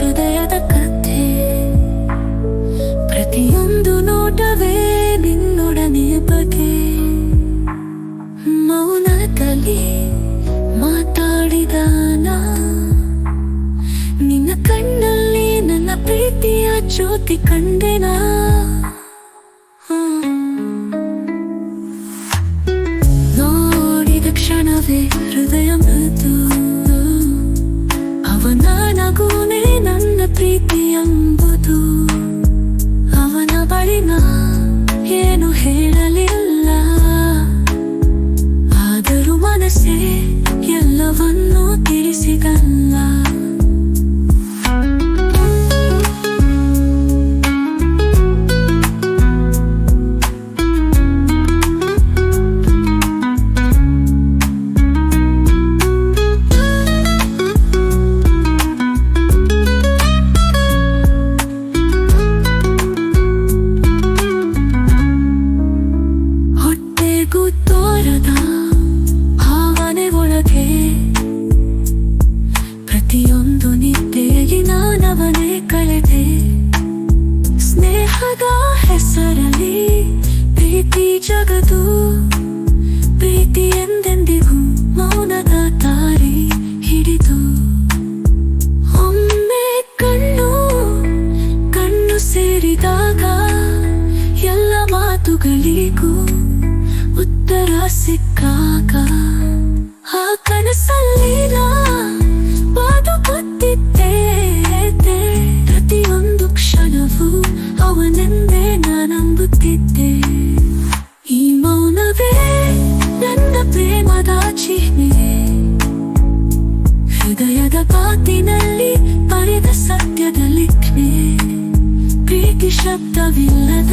ಹೃದಯದ ಕಥೆ. ಪ್ರತಿಯೊಂದು ನೋಟವೇ ನಿನ್ನೊಡನೆ ಬಗೆ. ಮೌನದಲ್ಲಿ ಮಾತಾಡಿದ ನಿನ್ನ ಕಣ್ಣಲ್ಲಿ ನನ್ನ ಪ್ರೀತಿಯ ಜ್ಯೋತಿ ಕಂಡೆನಾ ತೋರದ ಭಾವನೆ ಒಳಗೆ ಪ್ರತಿಯೊಂದು ನಿದ್ದೆಯಲ್ಲಿ ಕಳೆದೆ. ಸ್ನೇಹದ ಹೆಸರಲ್ಲಿ ಪ್ರೀತಿ ಜಗದು. ಪ್ರೀತಿ ಎಂದೆಂದಿಗೂ ಮೌನದ ತಾರಿ ಹಿಡಿದು. ಒಮ್ಮೆ ಕಣ್ಣು ಕಣ್ಣು ಸೇರಿದಾಗ ಎಲ್ಲ ಮಾತುಗಳಿಗೂ ದೊಡ್ಡರ ಸಿಕ್ಕಾಗ ಆ ಕನಸಲ್ಲಿ ಬಾದು ಗೊತ್ತಿದ್ದೆ ಪ್ರತಿಯೊಂದು ಕ್ಷಣವೂ ಅವನೆಂದೇ ನಾನಂಬುತ್ತಿದ್ದೆ. ಈ ಮೌನವೇ ನನ್ನ ಪ್ರೇಮದ ಚಿಹ್ನೆ. ಹೃದಯದ ಬಾತಿನಲ್ಲಿ ಬರೆದ ಸತ್ಯದ ಲಿಖ್ನೆ. ಪ್ರೀತಿ ಶಬ್ದವಿಲ್ಲದ